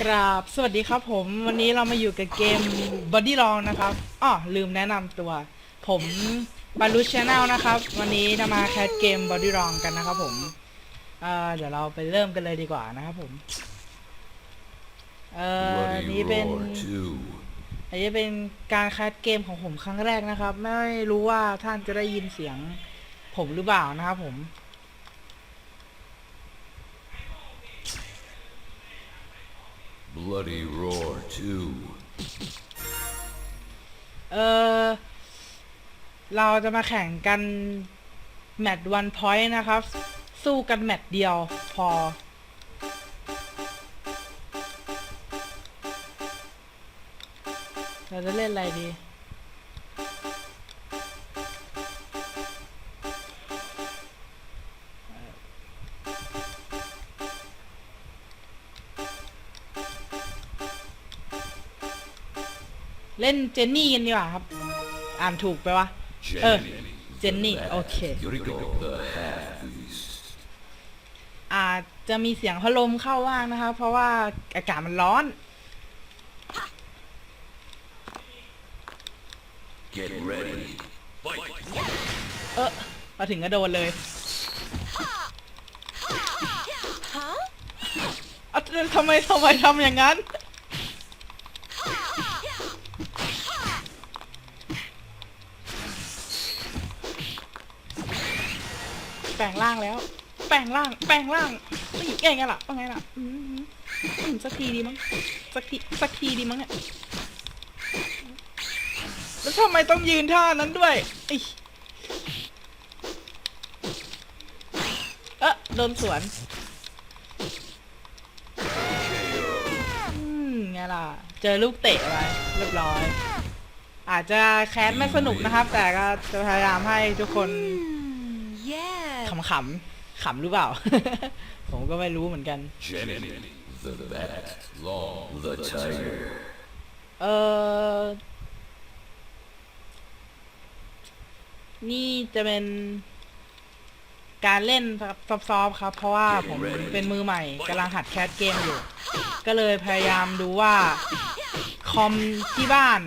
กราบ สวัสดีครับผมวันนี้เรามาอยู่กับเกม Body Long นะครับอ้อลืมแนะนำตัว ผมบารุชแนลนะครับ วันนี้จะมาแคสเกม Body Long กันนะครับผมเอ่อเดี๋ยวเราไปเริ่มกันเลยดีกว่านะครับผมเอ่อ Bloody นี้เป็น Roar 2. อันนี้เป็นการแคสเกมของผมครั้งแรกนะครับ ไม่รู้ว่าท่านจะได้ยินเสียงผมหรือเปล่านะครับผม Bloody Roar 2. เออเราจะมาแข่งกัน แมตช์วันพอยต์นะครับ สู้กันแมตช์เดียวพอ เราจะเล่นอะไรดี เล่นเจนนี่กันดีกว่าครับ อ่านถูกไปวะ เออ เจนนี่ โอเค Yuriko the Half Beast. อาจจะมีเสียงพัดลมเข้าว่างนะครับเพราะว่าอากาศมันร้อน Get ready. เออมาถึงก็โดนเลยเอาทำไมทำไมทำอย่างนั้น แปลงร่างแล้ว แปลงร่าง แปลงร่างนี่ไงไงล่ะว่าไงล่ะอืมอืมสักทีดีมั้งสักทีสักทีดีมั้งเนี่ยแล้วทำไมต้องยืนท่านั้นด้วยไอ้เอะโดนสวนอืมไงล่ะ เจอลูกเตะไปเรียบร้อย อาจจะแคสไม่สนุกนะครับ แต่ก็จะพยายามให้ทุกคน Yeah. ขำๆขำหรือเปล่า ผมก็ไม่รู้เหมือนกัน Jenny the Bat. Long the Tiger. เออนี่จะเป็นการเล่นซอฟๆครับ เพราะว่าผมเป็นมือใหม่กำลังหัดแคสเกมอยู่ ก็เลยพยายามดูว่า คอมที่บ้าน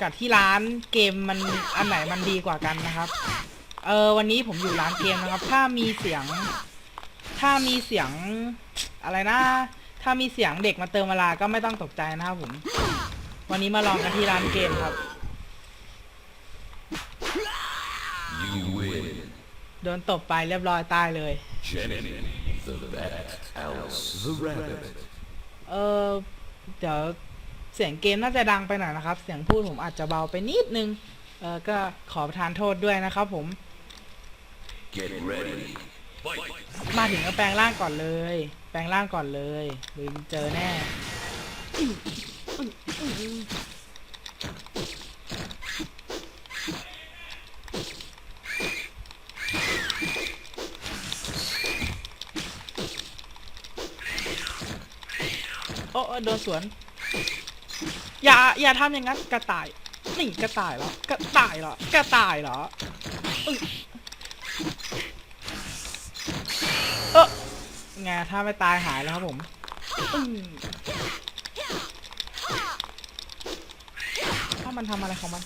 กับที่ร้านเกมมันอันไหนมันดีกว่ากันนะครับ เออวันนี้ผมอยู่ร้านเกมนะครับ ถ้ามีเสียง ถ้ามีเสียงอะไรนะ ถ้ามีเสียงเด็กมาเติมเวลาก็ไม่ต้องตกใจนะครับผม วันนี้มาลองกันที่ร้านเกมครับ You win. โดนตบไปเรียบร้อยตายเลย Jenny the Bat. Alice the Rabbit. เออเดี๋ยวเสียงเกมน่าจะดังไปหน่อยนะครับ เสียงพูดผมอาจจะเบาไปนิดนึง เออก็ขอประทานโทษด้วยนะครับผม Get ready. มาถึงก็แปลงร่างก่อนเลย แปลงร่างก่อนเลยลืมเจอแน่ โอ้โอ้โดนสวน อย่า อย่าทำอย่างนั้น กระต่าย นี่กระต่ายเหรอ กระต่ายเหรอ กระต่ายเหรออึ๊ยเออ ไงถ้าไม่ตายหายแล้วครับผมอืมถ้ามันทำอะไรของมัน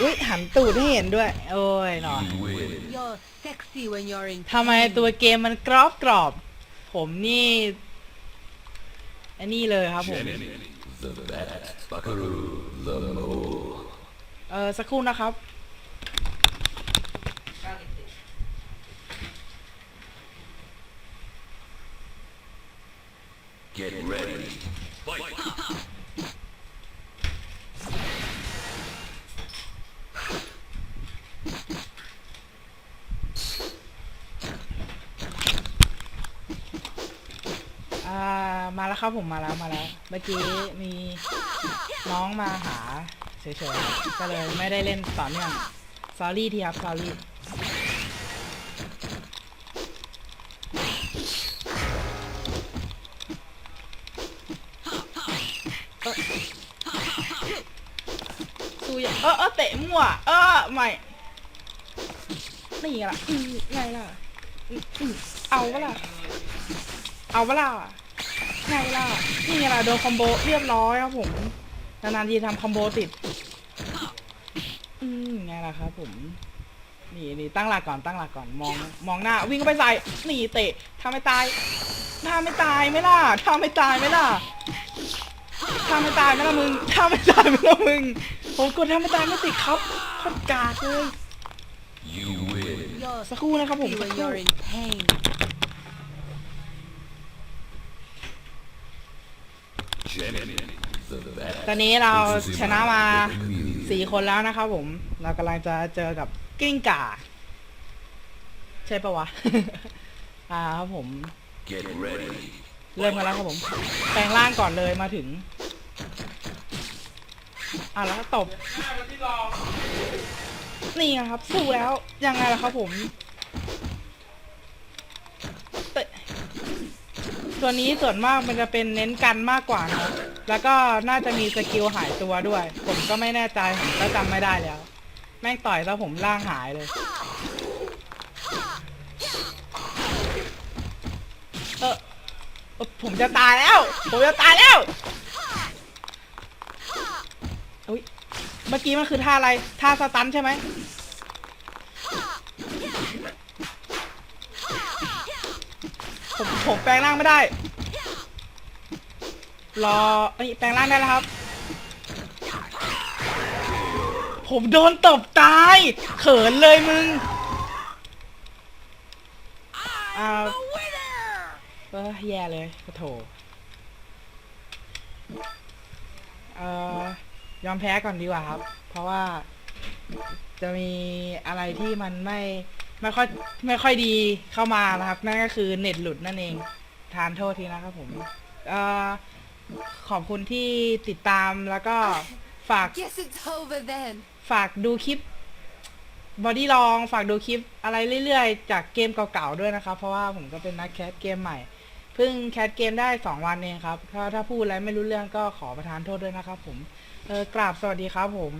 อุ้ยหันตูดให้เห็นด้วย โอ้ยหนอ You win. You're sexy when you're in ทำไม pain. ตัวเกมมันกรอบกรอบ ผมนี่อันนี้เลยครับผม Jenny the Bat. Buckaroo the Mole. เออสักครู่นะครับ Get ready. อ่ามาแล้วครับผมมาแล้วมาแล้ว เมื่อกี้มีน้องมาหาเฉยๆก็เลยไม่ได้เล่นต่อเนื่อง s อรี่ทีครับ s สู้อย่าเออเออเตะมั่ว เออไม่นี่ไงล่ะอืมไงล่ะอืมเอาเวล่ะ เอาเวล่ะไงล่ะนี่ไงล่ะโดนคอมโบเรียบร้อยครับผม นานๆทีทำคอมโบติด อืมไงล่ะครับผม นี่นี่ตั้งหลักก่อนตั้งหลักก่อนมองมองหน้า วิ่งเข้าไปใส่นี่เตะทำไม่ตายทำไม่ตายไหมล่ะทำไม่ตายไหมล่ะ ทำไม่ตายไหมล่ะมึงทำไม่ตายไหมล่ะมึง ผมกดทำไม่ตายไม่ติดครับโคตรกากเลย You win. You're สักครู่นะครับผม sexy สัก when ครู่ you're in pain. Champion. The ตอน best. นี้เราชนะมาสี่คนแล้วนะครับผม เรากำลังจะเจอกับกิ้งก่า ใช่ปะวะ อ่าครับผม Get ready. เริ่มกันแล้วครับผม แปลงร่างก่อนเลยมาถึง อะแล้วก็ตบนี่ไงครับ สู้แล้ว ยังไงล่ะครับผมเตะตัวนี้ส่วนมากมันจะเป็นเน้นกันมากกว่านะแล้วก็น่าจะมีสกิลหายตัวด้วย ผมก็ไม่แน่ใจผมก็จำไม่ได้แล้ว แม่งต่อยแล้วผมร่างหายเลย เออผมจะตายแล้ว ผมจะตายแล้ว อุ้ย เมื่อกี้มันคือท่าอะไร ท่าสตันใช่ไหมผมผมแปลงร่างไม่ได้ รอเอ้ยแปลงร่างได้แล้วครับ ผมโดนตบตาย เขินเลยมึงอ่าเออแย่เลยกระโถเอ่อ ยอมแพ้ก่อนดีกว่าครับ เพราะว่าจะมีอะไรที่มันไม่ไม่ค่อยไม่ค่อยดีเข้ามานะครับ นั่นก็คือเน็ตหลุดนั่นเอง ทานโทษทีนะครับผมเอ่อขอบคุณที่ติดตามแล้วก็ฝาก Guess it's over then. ฝากดูคลิปบอดี้ลองฝากดูคลิปอะไรเรื่อยๆ จากเกมเก่าๆด้วยนะครับ เพราะว่าผมก็เป็นนักแคสเกมใหม่ เพิ่งแคสเกมได้ 2 วันเองครับ ถ้าถ้าพูดอะไรไม่รู้เรื่องก็ขอประทานโทษด้วยนะครับผม เออกราบสวัสดีครับผม